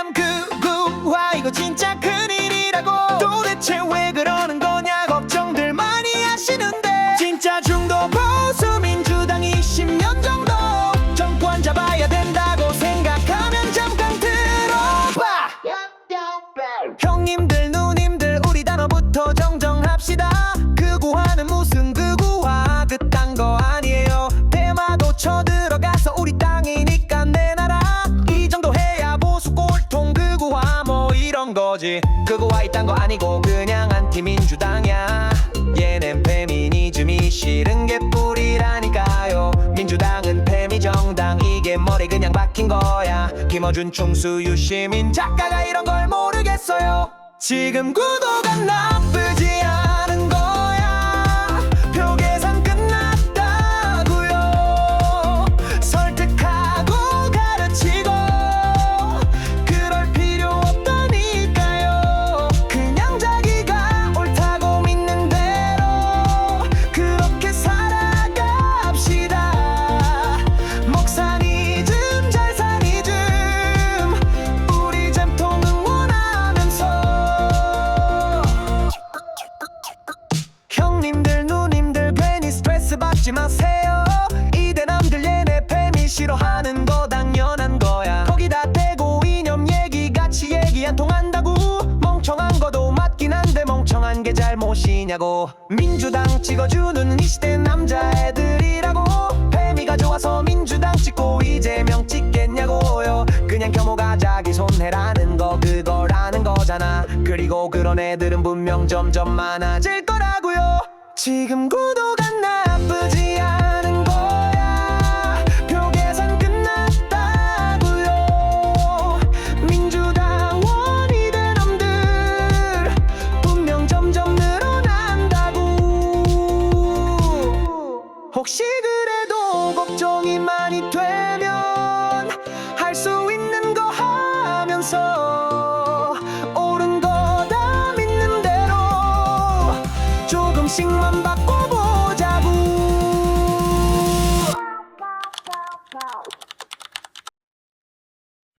이대남 그구와 이거 진짜 큰일이라고. 도대체 왜 그러는 거 거지. 극우화 이딴 거 아니고 그냥 안티민주당이야. 얘넨 페미니즘이 싫은 게 뿌리라니까요. 민주당은 페미 정당 이게 머리 그냥 박힌 거야. 김어준 총수 유시민 작가가 이런 걸 모르겠어요. 지금 구도가 나쁘 마세요. 이대 남들 얘네 뱀이 싫어하는 거 당연한 거야. 거기다 대고 이념 얘기 같이 얘기 안 통한다고. 멍청한 거도 맞긴 한데 멍청한 게 잘못이냐고. 민주당 찍어주는 이 시대 남자애들이라고. 뱀이가 좋아서 민주당 찍고 이재명 찍겠냐고요. 그냥 겸호가 자기 손해라는 거 그거라는 거잖아. 그리고 그런 애들은 분명 점점 많아질 거라고요. 지금 구도 만이 되면 할 수 있는 거 하면서 옳은 거 다 믿는 대로 조금씩만 바꿔보자고.